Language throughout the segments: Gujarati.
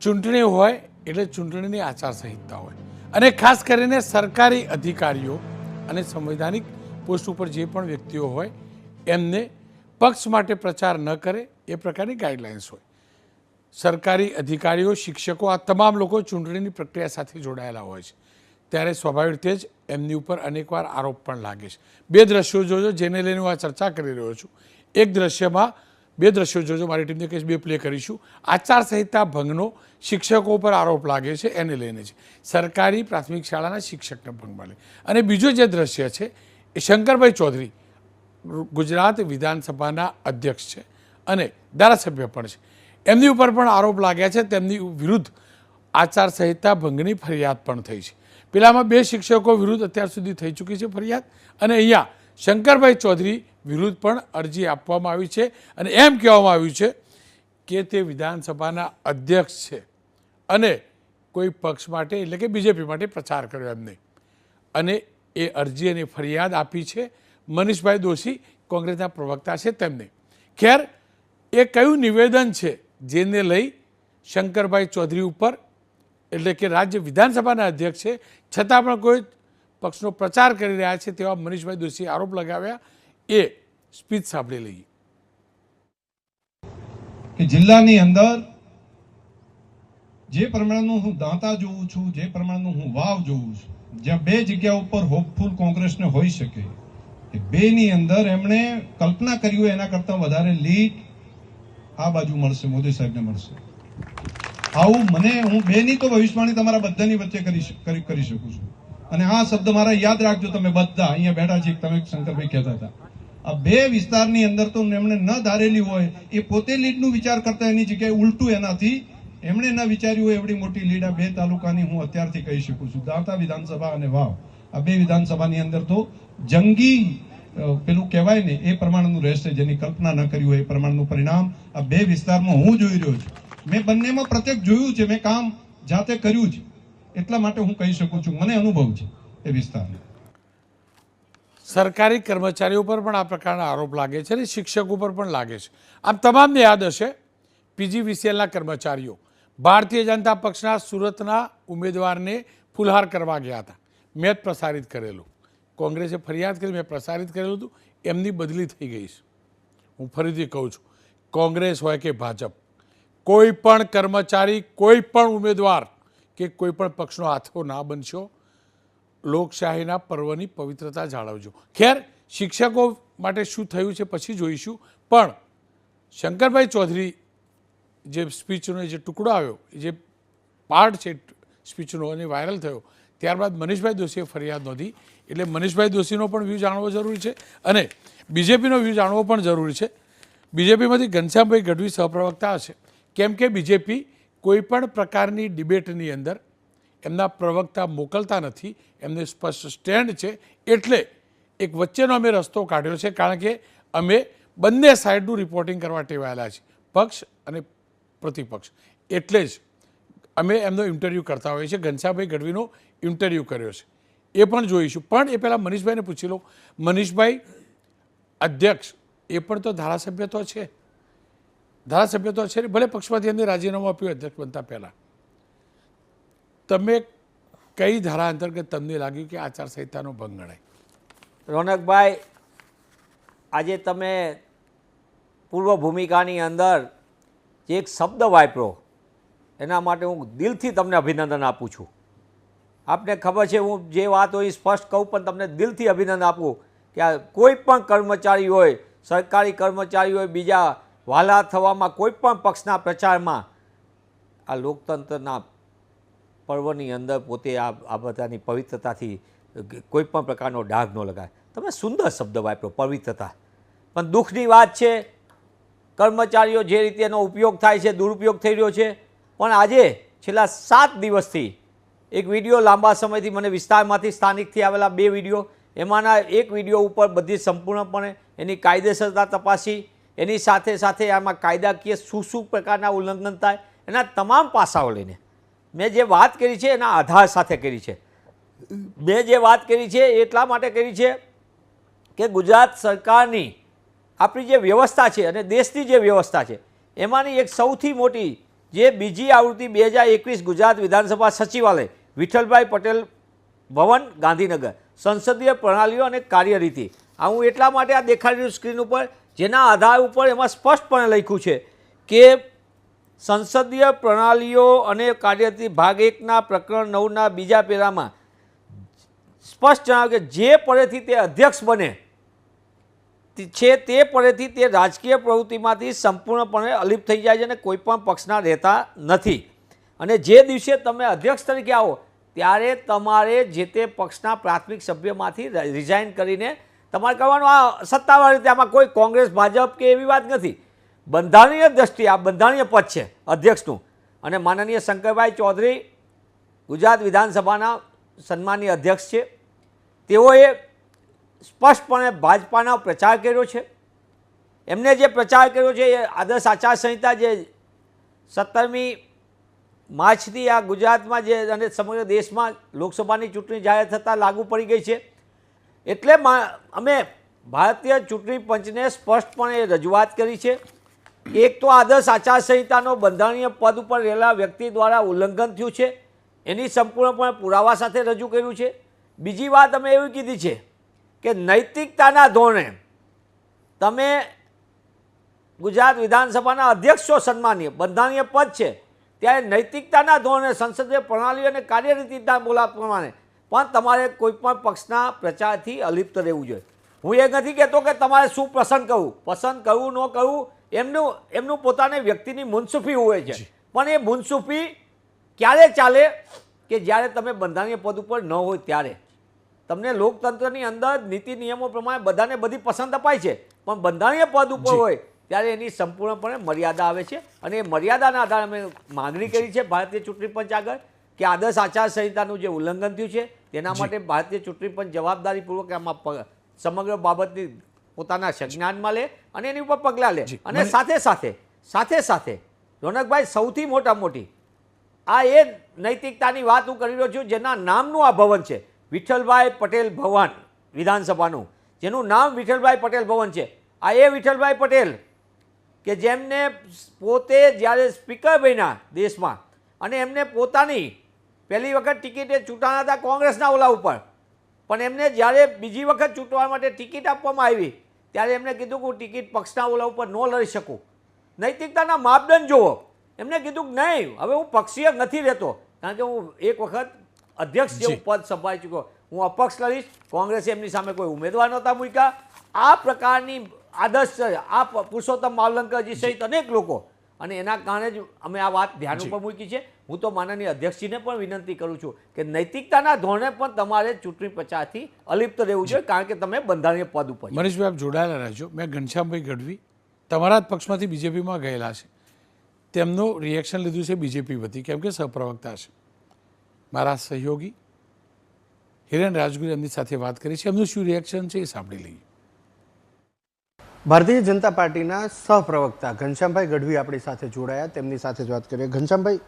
ચૂંટણી હોય એટલે ચૂંટણીની આચારસંહિતા હોય. અને ખાસ કરીને સરકારી અધિકારીઓ અને સંવૈધાનિક પોસ્ટ ઉપર જે પણ વ્યક્તિઓ હોય, એમને પક્ષ માટે પ્રચાર ન કરે એ પ્રકારની ગાઈડલાઇન્સ હોય. સરકારી અધિકારીઓ, શિક્ષકો, આ તમામ લોકો ચૂંટણીની પ્રક્રિયા સાથે જોડાયેલા હોય છે. ત્યારે સ્વાભાવિક રીતે જ એમની ઉપર અનેકવાર આરોપ પણ લાગે છે. બે દ્રશ્યો જોજો, જેને લઈને હું આ ચર્ચા કરી રહ્યો છું. એક દ્રશ્યમાં બે દ્રશ્યો જોજો, મારી ટીમને કહીશ, બે પ્લે કરીશું. આચારસંહિતા ભંગનો શિક્ષકો પર આરોપ લાગે છે, એને લઈને છે સરકારી પ્રાથમિક શાળાના શિક્ષકને ભંગ મળે અને બીજું જે દ્રશ્ય છે, એ શંકરભાઈ ચૌધરી, ગુજરાત વિધાનસભાના અધ્યક્ષ છે અને ધારાસભ્ય પણ છે. એમની ઉપર પણ આરોપ લાગ્યા છે, તેમની વિરુદ્ધ આચારસંહિતા ભંગની ફરિયાદ પણ થઈ છે. પેલામાં બે શિક્ષકો વિરુદ્ધ અત્યાર સુધી થઈ ચૂકી છે ફરિયાદ અને અહીંયા શંકરભાઈ ચૌધરી વિરુદ્ધ પણ અરજી આપવામાં આવી છે અને એમ કહેવામાં આવ્યું છે કે તે વિધાનસભાના અધ્યક્ષ છે અને કોઈ પક્ષ માટે એટલે કે બીજેપી માટે પ્રચાર કર્યો એમને. અને એ અરજી અને ફરિયાદ આપી છે મનીષભાઈ દોશી, કોંગ્રેસના પ્રવક્તા છે તેમને. ખેર, એ કયું નિવેદન છે જેને લઈ શંકરભાઈ ચૌધરી ઉપર, એટલે કે રાજ્ય વિધાનસભાના અધ્યક્ષ છે, છતાં પણ કોઈ પક્ષનો પ્રચાર કરી રહ્યા છે તેવા મનીષભાઈ દોશીએ આરોપ લગાવ્યા એ સ્પીચ સાંભળી લઈએ. કે જિલ્લાની અંદર જે પ્રમાણનું હું દાંતા જોઉં છું, જે પ્રમાણનું હું વાવ જોઉં છું, જ્યાં બે જગ્યા ઉપર હોપફુલ કોંગ્રેસને હોઈ શકે એ બેની અંદર એમણે કલ્પના કરી હોય એના કરતાં વધારે લીડ આ બાજુ મળશે, મોદી સાહેબને મળશે. આવું મને, હું બેની તો ભવિષ્યવાણી તમારા બધાની વચ્ચે કરી કરી શકું છું. અને આ શબ્દ મારા યાદ રાખજો તમે બધા, અહીંયા બેઠા છે તમે શંકરભાઈ કહેતા હતા. આ બે વિસ્તારની અંદર તો એમણે ન ધારેલી હોય, એ પોતે લીડનું વિચાર કરતા એની જગ્યાએ ઉલટું એનાથી એમણે ન વિચાર્યું હોય એવડી મોટી લીડ આ બે તાલુકાની હું અત્યારથી કહી શકું છું. દાંતા વિધાનસભા અને વાવ. આ બે વિધાનસભાની અંદર તો જંગી પેલું કહેવાય ને, એ પ્રમાણનું રહેશે, જેની કલ્પના ન કરી હોય એ પ્રમાણનું પરિણામ આ બે વિસ્તારમાં હું જોઈ રહ્યો છું. મેં બંનેમાં પ્રત્યેક જોયું છે, મેં કામ જાતે કર્યું છે એટલા માટે હું કહી શકું છું, મને અનુભવ છે એ વિસ્તારનો. સરકારી કર્મચારીઓ પર પણ આ પ્રકારના આરોપ લાગે છે અને શિક્ષકો પર પણ લાગે છે. આમ તમામને યાદ હશે, પીજીવીસીએલના કર્મચારીઓ ભારતીય જનતા પક્ષના સુરતના ઉમેદવારને ફુલહાર કરવા ગયા હતા. મેં પ્રસારિત કરેલું. કોંગ્રેસે ફરિયાદ કરી, મેં પ્રસારિત કરેલું હતું. એમની બદલી થઈ ગઈ છે. હું ફરીથી કહું છું, કોંગ્રેસ હોય કે ભાજપ, કોઈ પણ કર્મચારી, કોઈ પણ ઉમેદવાર કે કોઈ પણ પક્ષનો હાથો ના બનશો લોકશાહીના પર્વની પવિત્રતા જાળવજો. ખેર, શિક્ષકો માટે શું થયું છે પછી જોઈશું. પણ શંકરભાઈ ચૌધરી જે સ્પીચનો જે ટુકડો આવ્યો, જે પાર્ટ છે સ્પીચનો અને વાયરલ થયો, ત્યારબાદ મનીષભાઈ દોશીએ ફરિયાદ નોંધી. એટલે મનીષભાઈ દોશીનો પણ વ્યૂ જાણવો જરૂરી છે અને બીજેપીનો વ્યૂ જાણવો પણ જરૂરી છે. બીજેપીમાંથી ઘનશ્યામભાઈ ગઢવી સહપ્રવક્તા હશે. કેમ કે બીજેપી કોઈપણ પ્રકારની ડિબેટની અંદર એમના પ્રવક્તા મોકલતા નથી, એમને સ્પષ્ટ સ્ટેન્ડ છે. એટલે એક વચ્ચેનો અમે રસ્તો કાઢ્યો છે, કારણ કે અમે બંને સાઈડનું રિપોર્ટિંગ કરવા ટેવાયેલા છીએ પક્ષ અને પ્રતિપક્ષ. એટલે જ અમે એમનો ઇન્ટરવ્યૂ કરતા હોઈએ છીએ, ઘનશ્યામભાઈ ગઢવીનો ઇન્ટરવ્યૂ કર્યો છે. એ પણ જોઈશું. પણ એ પહેલાં મનીષભાઈને પૂછી લો મનીષભાઈ, અધ્યક્ષ, એ પણ તો ધારાસભ્ય તો છે. ધારાસભ્ય તો છે, ભલે પક્ષમાંથી એમને રાજીનામું આપ્યું અધ્યક્ષ બનતા પહેલાં. તમે કઈ ધારા અંતર્ગત તમને લાગ્યું કે આચારસંહિતાનો ભંગ ગણાય? રોનકભાઈ, આજે તમે પૂર્વ ભૂમિકાની અંદર જે એક શબ્દ વાપરો, એના માટે હું દિલથી તમને અભિનંદન આપું છું. આપને ખબર છે, હું જે વાત હોય સ્પષ્ટ કહું, પણ તમને દિલથી અભિનંદન આપું કે આ કોઈ પણ કર્મચારી હોય, સરકારી કર્મચારી હોય, બીજા વાલા થવામાં કોઈ પણ પક્ષના પ્રચારમાં આ લોકતંત્રના પર્વની અંદર પોતે આ આ બધાની પવિત્રતાથી કોઈ પણ પ્રકારનો ડાઘ ન લગાય. તમે સુંદર શબ્દ વાપરો, પવિત્રતા. પણ દુઃખની વાત છે, કર્મચારીઓ જે રીતે એનો ઉપયોગ થાય છે, દુરુપયોગ થઈ રહ્યો છે, પણ આજે, છેલ્લા સાત દિવસથી, એક વીડિયો લાંબા સમયથી મને વિસ્તારમાંથી સ્થાનિકથી આવેલા બે વીડિયો, એમાંના એક વીડિયો ઉપર બધી સંપૂર્ણપણે એની કાયદેસરતા તપાસી, એની સાથે સાથે આમાં કાયદાકીય શું શું પ્રકારના ઉલ્લંઘન થાય, એના તમામ પાસાઓ લઈને. મેં જે વાત કરી છે એના આધાર સાથે કરી છે. મેં જે વાત કરી છે એટલા માટે કરી છે કે ગુજરાત સરકારની આપણી જે વ્યવસ્થા છે અને દેશની જે વ્યવસ્થા છે, એમાંની એક સૌથી મોટી જે બીજી આવૃત્તિ બે હજાર એકવીસ ગુજરાત વિધાનસભા સચિવાલય, વિઠ્ઠલભાઈ પટેલ ભવન, ગાંધીનગર, સંસદીય પ્રણાલીઓ અને કાર્યરીતિ. આ હું એટલા માટે આ દેખાડી સ્ક્રીન ઉપર, જેના આધાર ઉપર એમાં સ્પષ્ટપણે લખ્યું છે કે સંસદીય પ્રણાલીઓ અને કાર્યથી ભાગ એકના પ્રકરણ નવના બીજા પેરામાં સ્પષ્ટ જણાવ્યું કે જે પદેથી તે અધ્યક્ષ બને છે તે પદેથી તે રાજકીય પ્રવૃત્તિમાંથી સંપૂર્ણપણે અલિપ્ત થઈ જાય છે અને કોઈપણ પક્ષના રહેતા નથી. અને જે દિવસે તમે અધ્યક્ષ તરીકે આવો, ત્યારે તમારે જે તે પક્ષના પ્રાથમિક સભ્યમાંથી રિઝાઇન કરીને તમારે કરવાનું આ સત્તાવાર રીતે આમાં કોઈ કોંગ્રેસ, ભાજપ કે એવી વાત નથી. બંધારણીય દ્રષ્ટિએ આ બંધારણીય પદ છે, અધ્યક્ષનું. અને માનનીય શંકરભાઈ ચૌધરી ગુજરાત વિધાનસભાના સન્માનીય અધ્યક્ષ છે. તેઓએ સ્પષ્ટપણે ભાજપાનો પ્રચાર કર્યો છે. એમને જે પ્રચાર કર્યો છે, એ આદર્શ આચારસંહિતા જે સત્તરમી માર્ચથી આ ગુજરાતમાં જે અને સમગ્ર દેશમાં લોકસભાની ચૂંટણી જાહેર થતાં લાગુ પડી ગઈ છે. એટલે અમે ભારતીય ચૂંટણી પંચને સ્પષ્ટપણે રજૂઆત કરી છે. એક તો આદર્શ આચારસંહિતાનો બંધારણીય પદ ઉપર રહેલા વ્યક્તિ દ્વારા ઉલ્લંઘન થયું છે, એની સંપૂર્ણપણે પુરાવા સાથે રજૂ કર્યું છે. બીજી વાત અમે એવી કીધી છે કે નૈતિકતાના ધોરણે તમે ગુજરાત વિધાનસભાના અધ્યક્ષ છો સન્માનીય, બંધારણીય પદ છે, ત્યારે નૈતિકતાના ધોરણે સંસદીય પ્રણાલી અને કાર્યરીતિના બોલા પ્રમાણે પણ તમારે કોઈ પણ પક્ષના પ્રચારથી અલિપ્ત રહેવું જોઈએ. હું એ નથી કહેતો કે તમારે શું પસંદ કરવું પસંદ કરવું, ન કરવું એમનું એમનું પોતાને વ્યક્તિની મુનસુફી હોય છે. પણ એ મુનસુફી ક્યારે ચાલે કે જ્યારે તમે બંધારણીય પદ ઉપર ન હોય ત્યારે? તમને લોકતંત્રની અંદર નીતિ નિયમો પ્રમાણે બધાને બધી પસંદ અપાય છે. પણ બંધારણીય પદ ઉપર હોય ત્યારે એની સંપૂર્ણપણે મર્યાદા આવે છે. અને એ મર્યાદાના આધારે અમે માગણી કરી છે ભારતીય ચૂંટણી પંચ આગળ કે આદર્શ આચાર સંહિતાનું જે ઉલ્લંઘન થયું છે તેના માટે ભારતીય ચૂંટણી પંચ જવાબદારીપૂર્વક આમાં સમગ્ર બાબતની પોતાના સંજ્ઞાનમાં લે અને એની ઉપર પગલાં લે. અને સાથે સાથે સાથે સાથે રોનકભાઈ સૌથી મોટા મોટી આ એ નૈતિકતાની વાત હું કરી રહ્યો છું જેના નામનું આ ભવન છે. વિઠ્ઠલભાઈ પટેલ ભવન વિધાનસભાનું. જેનું નામ વિઠ્ઠલભાઈ પટેલ ભવન છે. આ એ વિઠ્ઠલભાઈ પટેલ કે જેમને પોતે જ્યારે સ્પીકર બન્યા દેશમાં અને એમને પોતાની પહેલી વખત ટિકિટે ચૂંટાણા હતા કોંગ્રેસના ઓલા ઉપર. પણ એમને જ્યારે બીજી વખત ચૂંટવા માટે ટિકિટ આપવામાં આવી ત્યારે એમને કીધું કે હું ટિકિટ પક્ષના ઓલા ઉપર ન લડી શકું. નૈતિકતાના માપદંડ જુઓ. એમને કીધું કે નહીં હવે હું પક્ષીય નથી રહેતો. કારણ કે હું એક વખત અધ્યક્ષ જેવું પદ સંભાળી ચૂક્યો હું અપક્ષ લડીશ. કોંગ્રેસે એમની સામે કોઈ ઉમેદવાર નહોતા મૂક્યા. આ પ્રકારની આદર્શ છે. આ પુરુષોત્તમ માવલંકરજી સહિત અનેક લોકો અને એના કારણે જ અમે આ વાત ધ્યાન ઉપર મૂકી છે. હું તો માનનીય અધ્યક્ષજીને પણ વિનંતી કરું છું કે નૈતિકતાના ધોરણે પણ તમારે ચૂંટણી પ્રચારથી અલિપ્ત રહેવું જોઈએ કારણ કે તમે બંધારણીય પદ ઉપર. મનીષભાઈ આપ જોડાયેલા રહેજો. મેં ઘનશ્યામભાઈ ગઢવી તમારા જ પક્ષમાંથી બીજેપીમાં ગયેલા છે. તેમનું રિએક્શન લીધું છે બીજેપી વતી કેમ કે સહપ્રવક્તા છે. મારા સહયોગી હિરેન રાજગુરુ એમની સાથે વાત કરી છે. એમનું શું રિએક્શન છે એ સાંભળી લઈએ. ભારતીય જનતા પાર્ટીના સહપ્રવક્તા ઘનશ્યામભાઈ ગઢવી આપણી સાથે જોડાયા. તેમની સાથે જ વાત કરીએ. ઘનશ્યામભાઈ,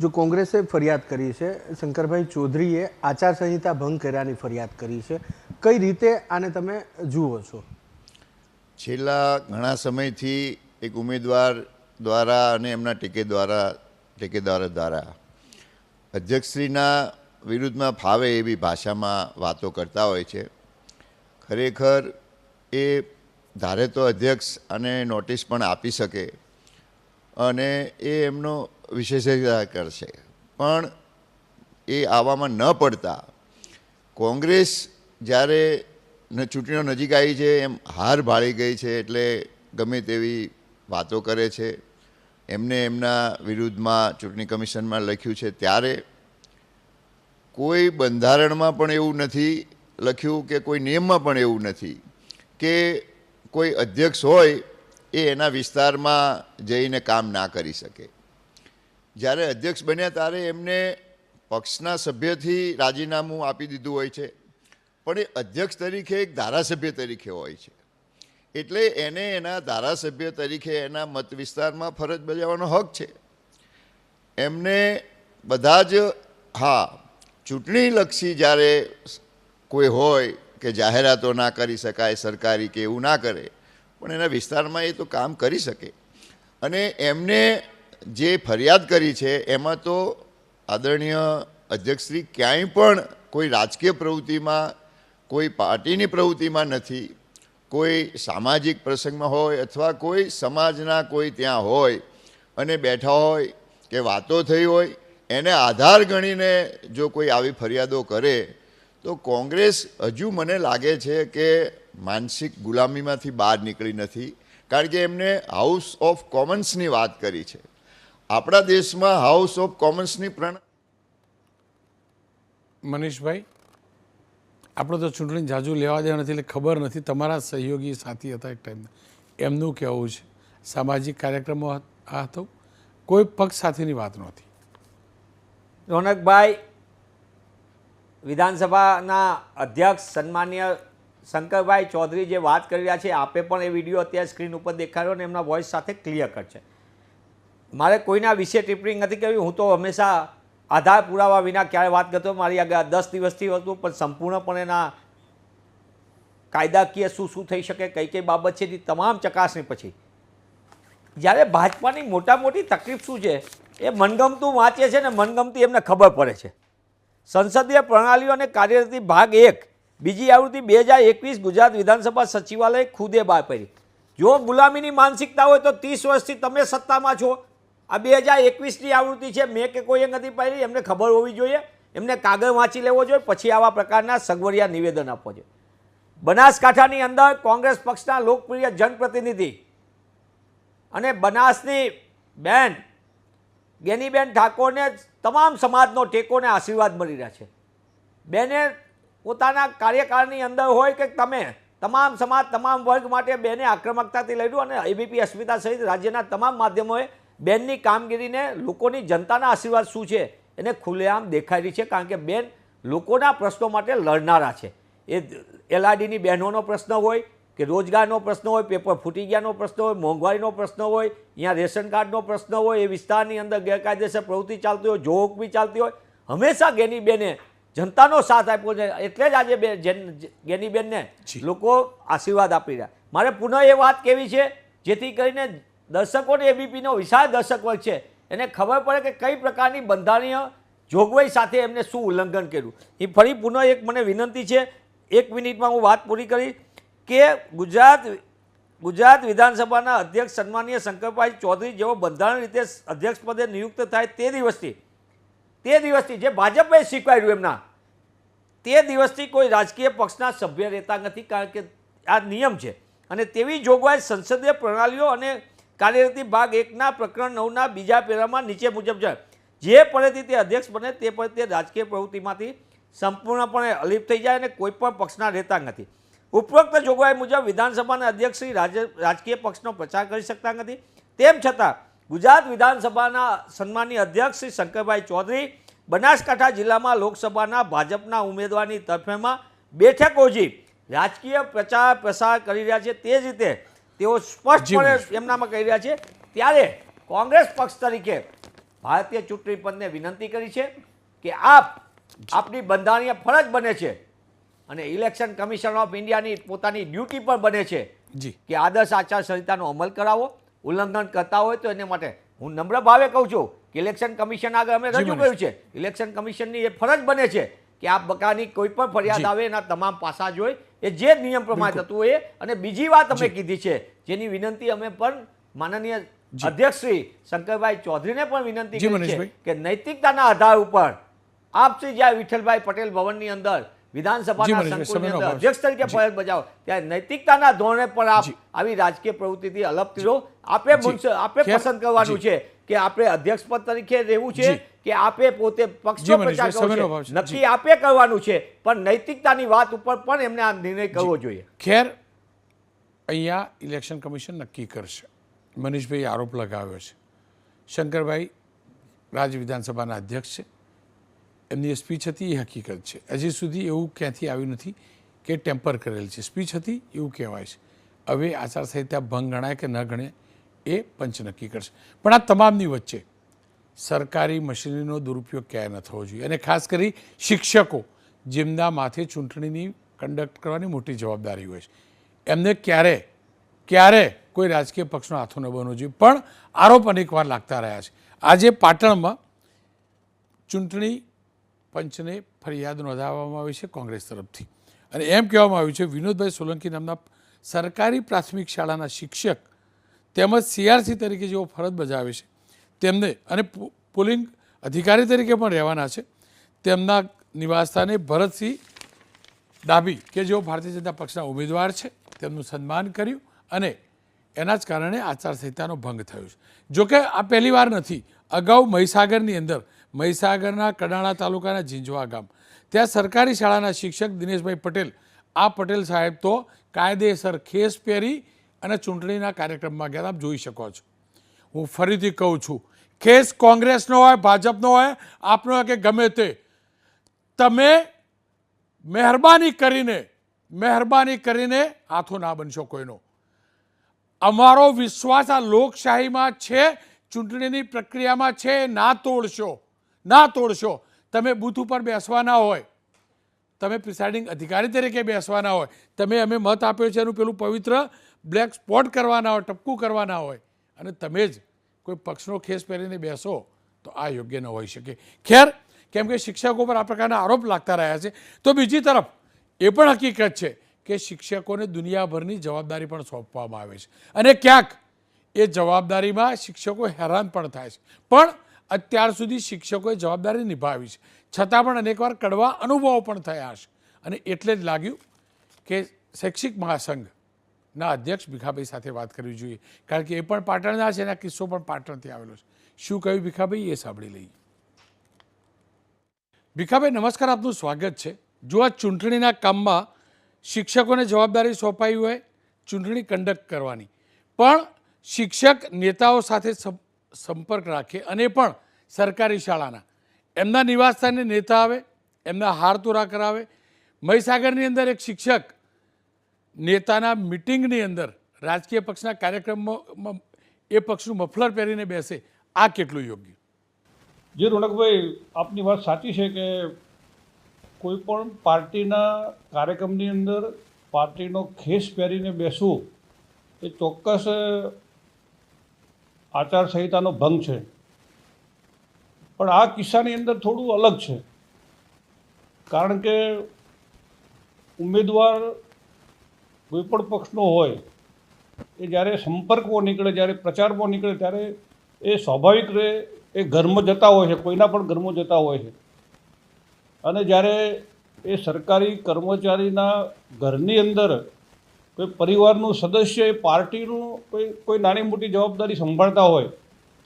જો કોંગ્રેસે ફરિયાદ કરી છે, શંકરભાઈ ચૌધરીએ આચારસંહિતા ભંગ કર્યાની ફરિયાદ કરી છે. કઈ રીતે આને તમે જુઓ છો? છેલ્લા ઘણા સમયથી એક ઉમેદવાર દ્વારા અને એમના ટેકે દ્વારા ટેકેદારો દ્વારા અધ્યક્ષશ્રીના વિરુદ્ધમાં ફાવે એવી ભાષામાં વાતો કરતા હોય છે. ખરેખર એ ધારે તો અધ્યક્ષ અને નોટિસ પણ આપી શકે અને એ એમનો વિશેષાધિકાર કરશે. પણ એ આવવામાં ન પડતા કોંગ્રેસ જ્યારે ચૂંટણીઓ નજીક આવી છે, એમ હાર ભાળી ગઈ છે એટલે ગમે તેવી વાતો કરે છે. એમને એમના વિરુદ્ધમાં ચૂંટણી કમિશનમાં લખ્યું છે ત્યારે કોઈ બંધારણમાં પણ એવું નથી લખ્યું કે કોઈ નિયમમાં પણ એવું નથી કે કોઈ અધ્યક્ષ હોય, એ એના વિસ્તારમાં જઈને કામ ના કરી શકે. જ્યારે અધ્યક્ષ બન્યા ત્યારે એમને પક્ષના સભ્યથી રાજીનામું આપી દીધું હોય છે. પણ એ અધ્યક્ષ તરીકે એક ધારાસભ્ય તરીકે હોય છે. એટલે એને એના ધારાસભ્ય તરીકે એના મત વિસ્તારમાં ફરજ બજાવવાનો હક છે. એમને બધા જ, હા, ચૂંટણીલક્ષી જ્યારે કોઈ હોય કે જાહેરાતો ના કરી શકાય, સરકારી કે એવું ના કરે. પણ એના વિસ્તારમાં એ તો કામ કરી શકે. અને એમને જે ફરિયાદ કરી છે, એમાં તો આદરણીય અધ્યક્ષશ્રી ક્યાંય પણ કોઈ રાજકીય પ્રવૃત્તિમાં, કોઈ પાર્ટીની પ્રવૃત્તિમાં નથી. કોઈ સામાજિક પ્રસંગમાં હોય અથવા કોઈ સમાજના કોઈ ત્યાં હોય અને બેઠા હોય કે વાતો થઈ હોય, એને આધાર ગણીને જો કોઈ આવી ફરિયાદો કરે તો કોંગ્રેસ હજુ મને લાગે છે કે માનસિક ગુલામીમાંથી બહાર નીકળી નથી કારણ કે એમને હાઉસ ઓફ કોમન્સની વાત કરી છે. આપણા દેશમાં હાઉસ ઓફ કોમન્સની પ્રણ મનીષભાઈ આપણે તો ચૂંટણી જાજુ લેવા દેવા નથી એટલે ખબર નથી તમારા સહયોગી સાથી હતા એક ટાઈમ. એમનું કહેવું છે સામાજિક કાર્યક્રમો આ હતો કોઈ પક્ષ સાથેની વાત નહોતી. રોનકભાઈ વિધાનસભાના અધ્યક્ષ સન્માન્ય શંકરભાઈ ચૌધરી જે વાત કરી રહ્યા છે, આપે પણ એ વીડિયો અત્યારે સ્ક્રીન ઉપર દેખાડ્યો અને એમના વોઇસ સાથે ક્લિયર કટ છે. મારે કોઈના વિશે ટિપ્પણી નથી કરવી, હું તો હંમેશા આધાર પુરાવા વિના ક્યારે વાત કરતો, મારી આગળ દસ દિવસથી હતું, પણ સંપૂર્ણપણે એના કાયદાકીય શું શું થઈ શકે, કઈ કઈ બાબત છે, એની તમામ ચકાસણી પછી. જ્યારે ભાજપાની મોટા મોટી તકલીફ શું છે, એ મનગમતું વાંચે છે ને મનગમતી એમને ખબર પડે છે. સંસદીય પ્રણાલીઓ અને કાર્યરતી ભાગ એક, બીજી આવૃત્તિ બે હજાર એકવીસ ગુજરાત વિધાનસભા સચિવાલય ખુદે બહાર પાડી. જો ગુલામીની માનસિકતા હોય તો ત્રીસ વર્ષથી તમે સત્તામાં છો. આ બે હજાર એકવીસની આવૃત્તિ છે, મેં કે કોઈએ નથી પાડી એમને ખબર હોવી જોઈએ. એમને કાગળ વાંચી લેવો જોઈએ, પછી આવા પ્રકારના સગવડિયા નિવેદન આપવો જોઈએ. બનાસકાંઠાની અંદર કોંગ્રેસ પક્ષના લોકપ્રિય જનપ્રતિનિધિ અને બનાસની બેન ગેનીબેન ઠાકોરને તમામ સમાજનો ટેકોને આશીર્વાદ મળી રહ્યા છે. બેને પોતાના કાર્યકાળની અંદર હોય કે તમે, તમામ સમાજ, તમામ વર્ગ માટે બેને આક્રમકતાથી લડ્યું અને એબીપી અસ્મિતા સહિત રાજ્યના તમામ માધ્યમોએ બેનની કામગીરીને લોકોની જનતાના આશીર્વાદ શું છે એને ખુલ્લેઆમ દેખાઈ રહી છે કારણ કે બેન લોકોના પ્રશ્નો માટે લડનારા છે. એ એલઆરડીની બહેનોનો પ્રશ્ન હોય કે રોજગારનો પ્રશ્ન હોય પેપર ફૂટી ગયાનો પ્રશ્ન હોય મોંઘવારીનો પ્રશ્ન હોય અહીંયા રેશન કાર્ડનો પ્રશ્ન હોય એ વિસ્તારની અંદર ગેરકાયદેસર પ્રવૃત્તિ ચાલતી હોય જોહક બી ચાલતી હોય હંમેશા ગેનીબેને જનતાનો સાથ આપ્યો છે. એટલે જ આજે બે ગેનીબેનને લોકો આશીર્વાદ આપી રહ્યા. મારે પુનઃ એ વાત કેવી છે જેથી કરીને દર્શકોને એબીપીનો વિશાળ દર્શક વર્ગ છે. એને ખબર પડે કે કઈ પ્રકારની બંધારણીય જોગવાઈ સાથે એમને શું ઉલ્લંઘન કર્યું. એ ફરી પુનઃ એક મને વિનંતી છે એક મિનિટમાં હું વાત પૂરી કરી કે ગુજરાત ગુજરાત વિધાનસભાના અધ્યક્ષ સન્માનીય શંકરભાઈ ચૌધરી જેવો બંધારણ રીતે અધ્યક્ષ પદે નિયુક્ત થાય તે દિવસથી તે દિવસથી જે ભાજપે સ્વીકાર્યું એમના, તે દિવસથી કોઈ રાજકીય પક્ષના સભ્ય રહેતા નથી કારણ કે આ નિયમ છે. અને તેવી જોગવાઈ સંસદીય પ્રણાલીઓ અને કાર્યરતી ભાગ એકના પ્રકરણ નવના બીજા પેરામાં નીચે મુજબ છે. જે પળેથી તે અધ્યક્ષ બને તે પળે તે રાજકીય પ્રવૃત્તિમાંથી સંપૂર્ણપણે અલિપ્ત થઈ જાય અને કોઈ પણ પક્ષના રહેતા નથી. ઉપરોક્ત જોગવાઈ મુજબ વિધાનસભાના અધ્યક્ષ શ્રી રાજકીય પક્ષનો પ્રચાર કરી શકતા નથી. તેમ છતાં ગુજરાત વિધાનસભાના સન્માનની અધ્યક્ષ શ્રી શંકરભાઈ ચૌધરી બનાસકાંઠા જિલ્લામાં લોકસભાના ભાજપના ઉમેદવારની તરફેમાં બેઠક યોજી રાજકીય પ્રચાર પ્રસાર કરી રહ્યા છે. તે જ રીતે તેઓ સ્પષ્ટપણે એમનામાં કહી રહ્યા છે. ત્યારે કોંગ્રેસ પક્ષ તરીકે ભારતીય ચૂંટણી પંચને વિનંતી કરી છે કે આપ આપની બંધારણીય ફરજ બને છે અને ઇલેક્શન કમિશન ઓફ ઇન્ડિયાની પોતાની ડ્યુટી પણ બને છે જી. કે આદર્શ આચારસંહિતાનો અમલ કરાવો ઉલ્લંઘન કરતા હોય તો એને માટે. હું નમ્ર ભાવે કહું છું કે ઇલેક્શન કમિશન આગળ અમે રજૂ કર્યું છે. ઇલેક્શન કમિશનની એ ફરજ બને છે કે આ બકાની કોઈ પણ ફરિયાદ આવે એના તમામ પાસા જોઈ એ જે નિયમ પ્રમાણે થતું હોય એ. અને બીજી વાત અમે કીધી છે જેની વિનંતી અમે પણ માનનીય અધ્યક્ષ શ્રી શંકરભાઈ ચૌધરીને પણ વિનંતી કરી છે કે નૈતિકતાના આધાર ઉપર આપશ્રી જ્યાં વિઠ્ઠલભાઈ પટેલ ભવનની અંદર વિધાનસભાના સંકુલની સમયનો અંદર અભાવ છે. અધ્યક્ષ તરીકે ફરજ બજાવો. ત્યારે નૈતિકતાના ધોરણે પણ આપ આવી રાજકીય પ્રવૃત્તિથી અલગ રહો આપે આપે પસંદ કરવાનું છે કે આપણે અધ્યક્ષ પદ તરીકે રહેવું છે કે આપે પોતે પક્ષનો પ્રચાર કરવો છે. નક્કી આપે કરવાનું છે પણ નૈતિકતાની વાત ઉપર પણ એમને આ નિર્ણય કરવો જોઈએ. ખેર અહીંયા ઇલેક્શન કમિશન નક્કી કરશે. મનીષભાઈ આરોપ લગાવ્યો છે. શંકરભાઈ રાજ્ય વિધાનસભાના અધ્યક્ષ છે. એમની સ્પીચ હતી, એ હકીકત છે. હજી સુધી એવું ક્યાંથી આવ્યું નથી કે ટેમ્પર કરેલ છે. સ્પીચ હતી, એવું કહેવાય છે. હવે આચારસંહિતા ભંગ ગણાય કે ન ગણે એ પંચ નક્કી કરશે. પણ આ તમામની વચ્ચે સરકારી મશીનરીનો દુરુપયોગ ક્યાંય ન થવો જોઈએ. અને ખાસ કરી શિક્ષકો, જેમના માથે ચૂંટણીની કન્ડક્ટ કરવાની મોટી જવાબદારી હોય છે. એમને ક્યારે ક્યારે કોઈ રાજકીય પક્ષનો હાથો ન બનવો જોઈએ. પણ આરોપ અનેકવાર લાગતા રહ્યા છે. આજે પાટણમાં ચૂંટણી પંચને ફરિયાદ નોંધાવવામાં આવી છે કોંગ્રેસ તરફથી. અને એમ કહેવામાં આવ્યું છે, વિનોદભાઈ સોલંકી નામના સરકારી પ્રાથમિક શાળાના શિક્ષક તેમજ સીઆરસી તરીકે જેઓ ફરજ બજાવે છે, તેમને અને પોલિંગ અધિકારી તરીકે પણ રહેવાના છે. તેમના નિવાસસ્થાને ભરતસિંહ ડાભી કે જેઓ ભારતીય જનતા પક્ષના ઉમેદવાર છે, તેમનું સન્માન કર્યું અને એના જ કારણે આચારસંહિતાનો ભંગ થયો છે. જોકે આ પહેલી વાર નથી. અગાઉ મહીસાગરની અંદર મહીસાગરના કડાણા તાલુકાના ઝીંઝવા ગામ. ત્યાં સરકારી શાળાના શિક્ષક દિનેશભાઈ પટેલ, આ પટેલ સાહેબ તો કાયદેસર ખેસ પહેરી અને ચૂંટણીના કાર્યક્રમમાં ગયા આપ જોઈ શકો છો. હું ફરીથી કહું છું, ખેસ કોંગ્રેસનો હોય, ભાજપનો હોય, આપનો હોય કે ગમે તે, તમે મહેરબાની કરીને મહેરબાની કરીને હાથો ના બનશો કોઈનો. અમારો વિશ્વાસ આ લોકશાહીમાં છે, ચૂંટણીની પ્રક્રિયામાં છે, ના તોડશો. ના તોડશો. તમે બૂથ ઉપર બેસવાના હોય, તમે પ્રિસાઇડિંગ અધિકારી તરીકે બેસવાના હોય, તમે અમે મત આપ્યો છે એનું પેલું પવિત્ર બ્લેક સ્પોટ કરવાના હોય, ટપકું કરવાના હોય, અને તમે જ કોઈ પક્ષનો ખેસ પહેરીને બેસો, તો આ યોગ્ય ન હોઈ શકે. ખેર, કેમ કે શિક્ષકો પર આ પ્રકારના આરોપ લાગતા રહ્યા છે. તો બીજી તરફ, એ પણ હકીકત છે કે શિક્ષકોને દુનિયાભરની જવાબદારી પણ સોંપવામાં આવે છે. અને ક્યાંક એ જવાબદારીમાં શિક્ષકો હેરાન પણ થાય છે. પણ અત્યાર સુધી શિક્ષકોએ જવાબદારી નિભાવી છે. છતાં પણ અનેકવાર કડવા અનુભવો પણ થયા હશે અને એટલે જ લાગ્યું કે શૈક્ષિક મહાસંઘના અધ્યક્ષ ભીખાભાઈ સાથે વાત કરવી જોઈએ. કારણ કે એ પણ પાટણના છે એના કિસ્સો પણ પાટણથી આવેલો છે. શું કહ્યું ભીખાભાઈ? એ સાંભળી લઈએ. ભીખાભાઈ, નમસ્કાર. આપનું સ્વાગત છે. જો આ ચૂંટણીના કામમાં શિક્ષકોને જવાબદારી સોંપાઈ હોય, ચૂંટણી કંડક્ટ કરવાની. પણ શિક્ષક નેતાઓ સાથે સંપર્ક રાખે અને પણ સરકારી શાળાના. એમના નિવાસસ્થાને નેતા આવે, એમના હાર તોરા કરાવે. મહીસાગરની અંદર એક શિક્ષક નેતાના મિટિંગની અંદર રાજકીય પક્ષના કાર્યક્રમમાં એ પક્ષનું મફલર પહેરીને બેસે, આ કેટલું યોગ્ય? જે રોનકભાઈ, આપની વાત સાચી છે કે કોઈ પણ પાર્ટીના કાર્યક્રમની અંદર પાર્ટીનો ખેસ પહેરીને બેસવું એ ચોક્કસ આચારસંહિતાનો ભંગ છે. પણ આ કિસ્સાની અંદર થોડું અલગ છે. કારણ કે ઉમેદવાર કોઈ પણ પક્ષનો હોય, એ જ્યારે સંપર્કમાં નીકળે, જ્યારે પ્રચારમાં નીકળે, ત્યારે એ સ્વાભાવિક રહે, એ ઘરમાં જતા હોય છે, કોઈના પણ ઘરમાં જતા હોય છે. અને જ્યારે એ સરકારી કર્મચારીના ઘરની અંદર કોઈ પરિવારનું સદસ્ય, એ પાર્ટીનું કોઈ કોઈ નાની મોટી જવાબદારી સંભાળતા હોય,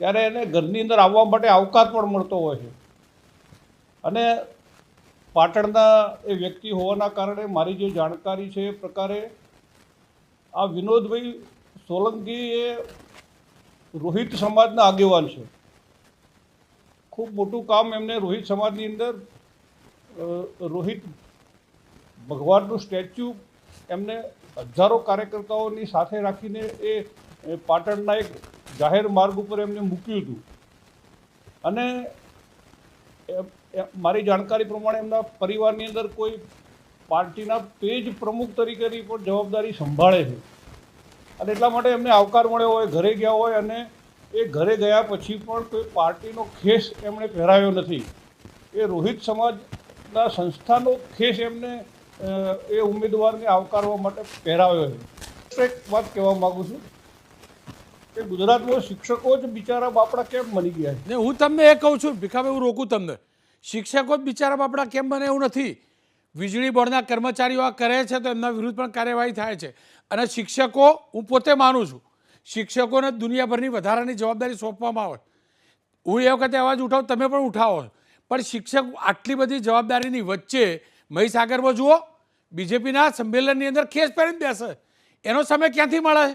ત્યારે એને ઘરની અંદર આવવા માટે આવકાર પણ મળતો હોય છે. અને પાટણના એ વ્યક્તિ હોવાના કારણે મારી જે જાણકારી છે એ પ્રકારે આ વિનોદભાઈ સોલંકી એ રોહિત સમાજના આગેવાન છે. ખૂબ મોટું કામ એમને રોહિત સમાજની અંદર રોહિત ભગવાનનું સ્ટેચ્યુ એમને હજારો કાર્યકર્તાઓની સાથે રાખીને એ પાટણના એક જાહેર માર્ગ ઉપર એમને મૂક્યું હતું. અને મારી જાણકારી પ્રમાણે એમના પરિવારની અંદર કોઈ પાર્ટીના પેજ પ્રમુખ તરીકેની પણ જવાબદારી સંભાળે છે. અને એટલા માટે એમને આવકાર મળ્યો હોય, ઘરે ગયા હોય અને એ ઘરે ગયા પછી પણ કોઈ પાર્ટીનો ખેસ એમણે પહેરાવ્યો નથી. એ રોહિત સમાજના સંસ્થાનો ખેસ એમને એ ઉમેદવારને આવકારવા માટે પહેરાવ્યો છે. એક વાત કહેવા માગું છું કે ગુજરાતમાં શિક્ષકો જ બિચારા બાપડા કેમ બની ગયા છે? ને હું તમને એ કહું છું, ભીખાભાઈ, હું રોકું તમને. શિક્ષકો જ બિચારા બાપડા કેમ બને એવું નથી. વીજળી બોર્ડના કર્મચારીઓ આ કરે છે તો એમના વિરુદ્ધ પણ કાર્યવાહી થાય છે. અને શિક્ષકો, હું પોતે માનું છું, શિક્ષકોને દુનિયાભરની વધારાની જવાબદારી સોંપવામાં આવે. હું એ વખતે અવાજ ઉઠાવું, તમે પણ ઉઠાવો. પણ શિક્ષક આટલી બધી જવાબદારીની વચ્ચે મહીસાગરમાં જુઓ બીજેપીના સંમેલનની અંદર ખેસ પહેરીને બેસે. એનો સમય ક્યાંથી મળે?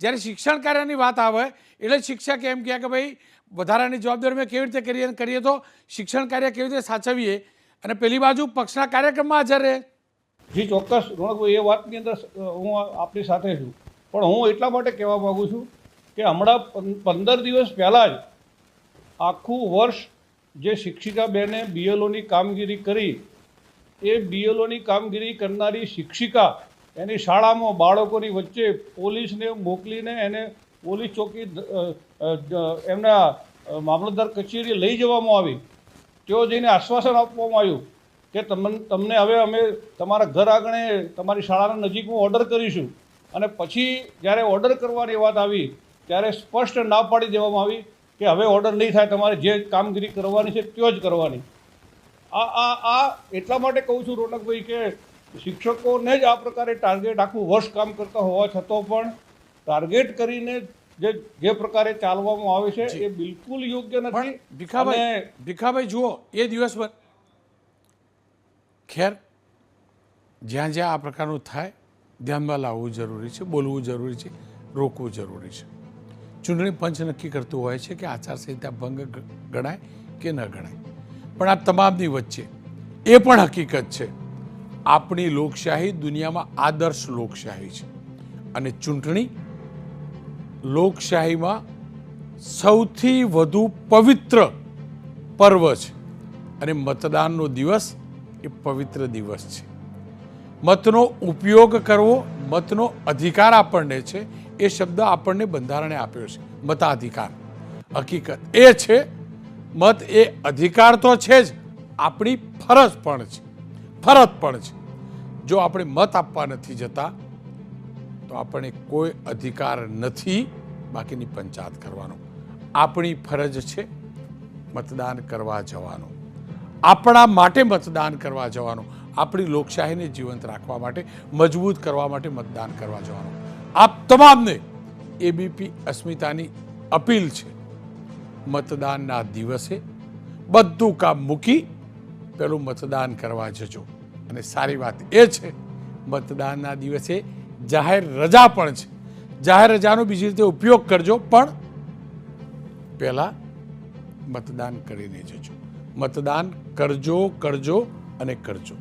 જ્યારે શિક્ષણ કાર્યની વાત આવે, એટલે શિક્ષક એમ કહે કે ભાઈ, વધારાની જવાબદારી મેં કેવી રીતે કરીએ કરીએ તો શિક્ષણ કાર્ય કેવી રીતે સાચવીએ? અને પેલી બાજુ પક્ષના કાર્યક્રમમાં હાજર રહે. જી, ચોક્કસ. રોણકભાઈ એ વાતની અંદર હું આપની સાથે છું. પણ હું એટલા માટે કહેવા માગું છું કે હમણાં પંદર દિવસ પહેલાં જ આખું વર્ષ જે શિક્ષિકા બેને બીએલઓની કામગીરી કરી એ બીએલઓની કામગીરી કરનારી શિક્ષિકા એની શાળામાં બાળકોની વચ્ચે પોલીસને મોકલીને એને પોલીસ ચોકી એમના મામલતદાર કચેરી લઈ જવામાં આવી. તેઓ જઈને આશ્વાસન આપવામાં આવ્યું કે તમને તમને હવે અમે તમારા ઘર આંગણે તમારી શાળાના નજીકમાં ઓર્ડર કરીશું. અને પછી જ્યારે ઓર્ડર કરવાની વાત આવી, ત્યારે સ્પષ્ટ ના પાડી દેવામાં આવી કે હવે ઓર્ડર નહીં થાય, તમારે જે કામગીરી કરવાની છે તે જ કરવાની. આ આ આ એટલા માટે કહું છું રોનકભાઈ કે શિક્ષકોને જ આ પ્રકારે ટાર્ગેટ આખું વર્ષ કામ કરતા હોવા છતાં પણ ટાર્ગેટ કરીને જે જે પ્રકારે ચાલવામાં આવે છે એ બિલકુલ યોગ્ય નથી. ભીખાભાઈ ભીખાભાઈ જુઓ એ દિવસ પર ખેર જ્યાં જ્યાં આ પ્રકારનું થાય ધ્યાનમાં લાવવું જરૂરી છે બોલવું જરૂરી છે રોકવું જરૂરી છે. ચૂંટણી પંચ નક્કી કરતું હોય છે કે આચારસંહિતા ભંગ ગણાય કે ન ગણાય. પણ આ તમામની વચ્ચે એ પણ હકીકત છે, આપણી લોકશાહી દુનિયામાં આદર્શ લોકશાહી છે. અને ચૂંટણી લોકશાહીમાં સૌથી વધુ પવિત્ર પર્વ છે. અને મતદાનનો દિવસ એ પવિત્ર દિવસ છે. મતનો ઉપયોગ કરવો, મતનો અધિકાર આપણને છે, એ શબ્દ આપણને બંધારણે આપ્યો છે. મતાધિકાર. હકીકત એ છે મત એ અધિકાર તો છે જ, આપણી ફરજ પણ છે, ફરજ પણ છે. જો આપણે મત આપવા નથી જતા, તો આપણને કોઈ અધિકાર નથી બાકીની પંચાયત કરવાનો. આપણી ફરજ છે મતદાન કરવા જવાનો. આપણા માટે મતદાન કરવા જવાનું. આપણી લોકશાહીને જીવંત રાખવા માટે, મજબૂત કરવા માટે મતદાન કરવા જવાનું. આપ તમામને એબીપી અસ્મિતાની અપીલ છે મતદાનના દિવસે બધું કામ મૂકી પેલું મતદાન કરવા જજો. અને સારી વાત એ છે, મતદાનના દિવસે જાહેર રજા પણ છે. જાહેર રજાનો બીજી રીતે ઉપયોગ કરજો, પણ પહેલાં મતદાન કરીને જજો. મતદાન કરજો કરજો અને કરજો.